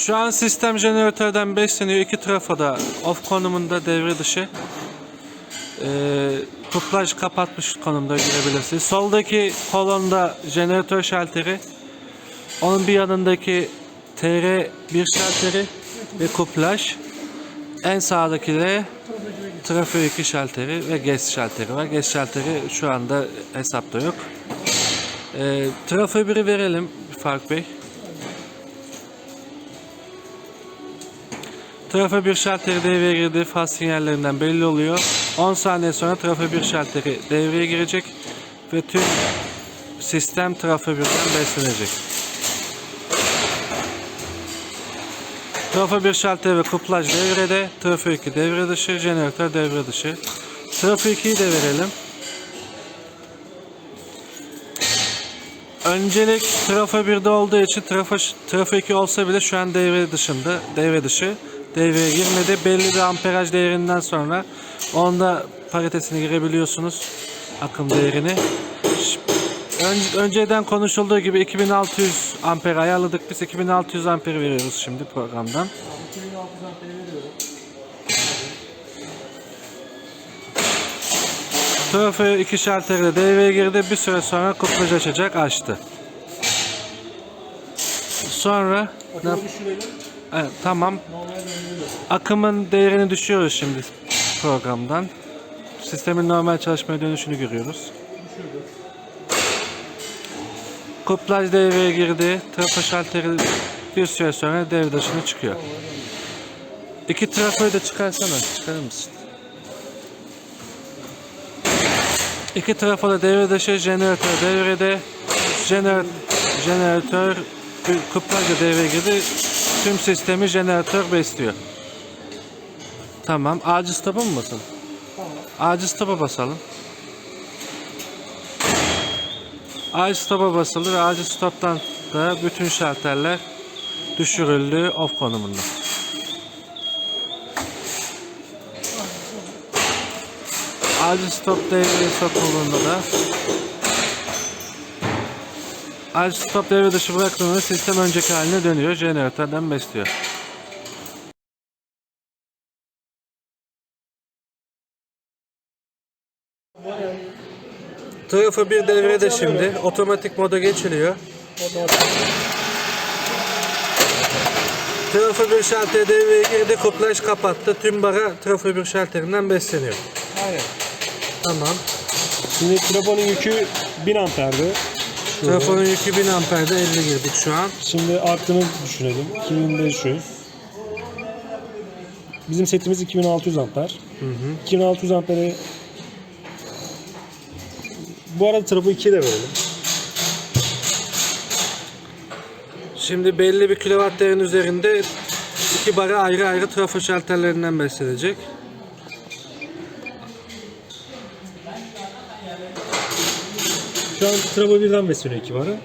Şu an sistem jeneratörden besleniyor. İki trafoda off konumunda devre dışı. Ee, kuplaj kapatmış konumda görebilirsiniz. Soldaki kolonda jeneratör şalteri. Onun bir yanındaki TR1 şalteri ve kuplaj. En sağdaki de trafo 2 şalteri ve GES şalteri var. GES şalteri şu anda hesapta yok. Ee, trafo 1'i verelim Faruk Bey. Trafo 1 şalteri devreye girdi. Faz sinyallerinden belli oluyor. 10 saniye sonra trafo 1 şalteri devreye girecek ve tüm sistem trafo 1'den beslenecek. Trafo 1 şalter ve kuplaj devrede, trafo 2 devre dışı, jeneratör devre dışı. Trafo 2'yi de verelim. Öncelik trafo 1'de olduğu için trafo, trafo 2 olsa bile şu an devre dışında, devre dışı. Devreye girmedi. Belli bir amperaj değerinden sonra onda paritesini girebiliyorsunuz. Akım değerini. Önceden konuşulduğu gibi 2600 amper ayarladık. Biz 2600 amper veriyoruz şimdi programdan. 2600 ampere veriyorum. Trafo 2 şalteri de devreye girdi. Bir süre sonra kuplaj açacak. Açtı. Sonra Akımı düşürelim. Evet, tamam. Akımın değerini düşüyoruz şimdi programdan. Sistemin normal çalışmaya dönüşünü görüyoruz. Kuplaj devreye girdi. Trafo şalteri bir süre sonra devre dışına çıkıyor. İki trafoyu da çıkarsana. Çıkarır mısın? İki trafo da devre dışı, jeneratör devrede. Jener jeneratör kuplaj da devreye girdi. Tüm sistemi jeneratör besliyor. Tamam. Acil stop'a mı basalım? Tamam. Acil stop'a basalım. Acil stop'a basıldı ve acil stop'tan da bütün şalterler düşürüldü off konumunda. Acil stop devreye sokulduğunda da acil stop devre dışı bıraktığında sistem önceki haline dönüyor. Jeneratörden besliyor. Trafo bir devrede şimdi. Otomatik moda geçiliyor. Trafo bir şalter devreye girdi. Kuplaj kapattı. Tüm bara trafo bir şalterinden besleniyor. Aynen. Tamam. Şimdi trafonun yükü 1000 amperdi. Trafonun yükü 1000 amperde 50 girdik şu an. Şimdi arttığını düşünelim. 2500. Bizim setimiz 2600 amper. 2600 ampere bu arada trafo 2'ye de verelim. Şimdi belli bir kilowatt değerin üzerinde iki bara ayrı ayrı trafo şalterlerinden beslenecek. Şu an trafo 1'den besleniyor 2 barı.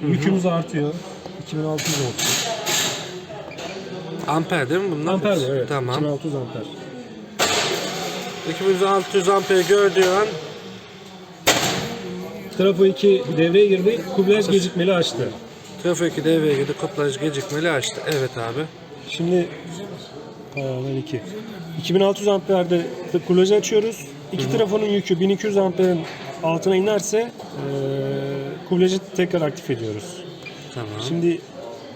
Yükümüz artıyor. 2600 volt. Amper değil mi bunlar? Amper de evet. Tamam. 2600 amper. 2600 amper gördüğü an Trafo 2 devreye girdi. Kublaj gecikmeli açtı. trafo 2 devreye girdi. Kuplaj gecikmeli açtı. Evet abi. Şimdi Ayarlar 2. 2600 amperde kulajı açıyoruz. İki trafonun yükü 1200 amperin altına inerse eee kublajı tekrar aktif ediyoruz. Tamam. Şimdi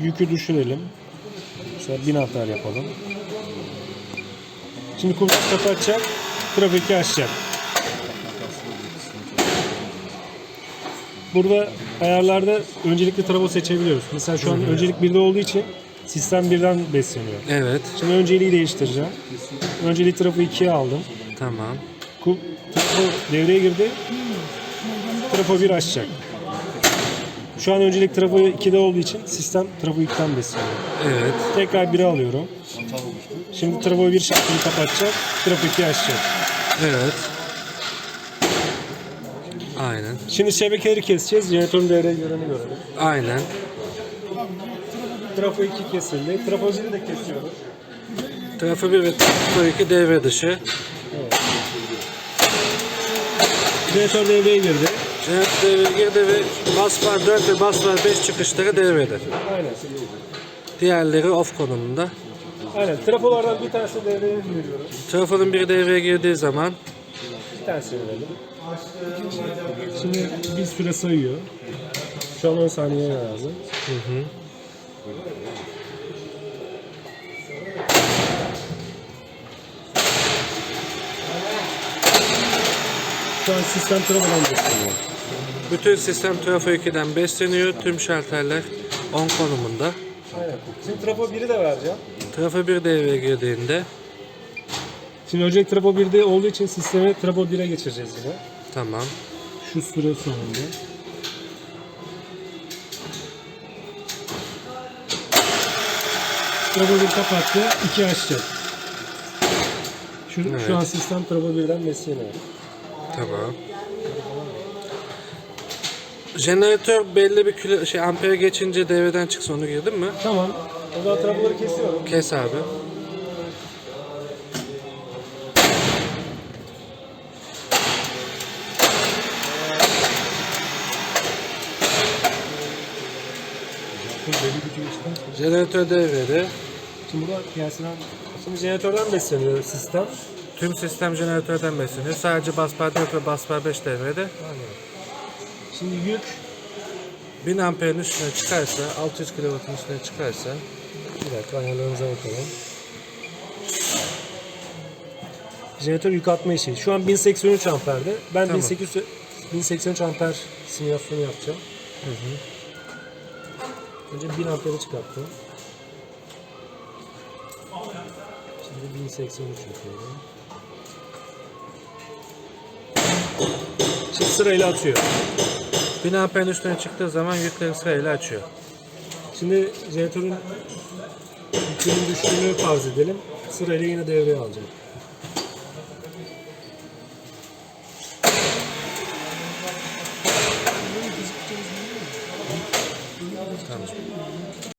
yükü düşürelim. Mesela 1000 amper yapalım. Şimdi kublaj kapatacak. Trafo 2 açacak. Burada ayarlarda öncelikli trafo seçebiliyoruz. Mesela şu an öncelik 1'de olduğu için sistem birden besleniyor. Evet. Şimdi önceliği değiştireceğim. Önceliği trafo 2'ye aldım. Tamam. Ku- Trafo devreye girdi. Trafo 1 açacak. Şu an öncelik trafo 2'de olduğu için sistem trafo 2'den besleniyor. Evet. Tekrar 1'e alıyorum. Şimdi trafo 1 şartını kapatacak. Trafo 2 açacak. Evet. Aynen. Şimdi şebekeleri keseceğiz. Jeneratörün devreye gireni görelim. Aynen. Trafo 2 kesildi. Trafo 1'i de kesiyoruz. Trafo 1 ve trafo 2 devre dışı. Jeneratör devreye girdi. Jeneratör devreye girdi ve bas var 4 ve bas var 5 çıkışları devrede. Aynen. Diğerleri off konumunda. Aynen. Trafolardan bir tanesi devreye veriyoruz. Trafonun biri devreye girdiği zaman Bir tanesini verelim. Şimdi bir süre sayıyor. Şu an 10 saniye lazım. Şu an sistem trafodan besleniyor. bütün sistem trafo 2'den besleniyor. Tüm şalterler on konumunda. Aynen. Şimdi trafo 1'i de vereceğim. Trafo 1 devreye girdiğinde Şimdi öncelik trafo 1'de olduğu için sistemi trafo 1'e geçireceğiz yine. tamam. Şu süre sonunda. Trafo 1 kapattı, 2 açacak. Şu, Evet. şu an sistem trafo 1'den besleniyor. Tamam. Jeneratör belli bir kilo, şey ampere geçince devreden çıksın onu girdin mi? Tamam. O zaman trafoları kesiyorum. Kes abi. Jeneratör devrede. Şimdi burada piyasadan... Şimdi jeneratörden besleniyor sistem. Tüm sistem jeneratörden besleniyor. Sadece basbar 4 ve basbar 5 devrede. Şimdi yük 1000 amperin üstüne çıkarsa, 600 kW'ın üstüne çıkarsa Bir dakika ayarlarımıza bakalım. Jeneratör yük atma işi. Şu an 1083 amperde. Ben Tamam. 1800 1083 amper simülasyonu yapacağım. Önce 1000 amperi çıkarttım. Şimdi 1083 yapıyorum. Şimdi sırayla atıyor. 1000 amperin üstüne çıktığı zaman yükleri sırayla açıyor. Şimdi jeneratörün yükünün düştüğünü farz edelim. Sırayla yine devreye alacak.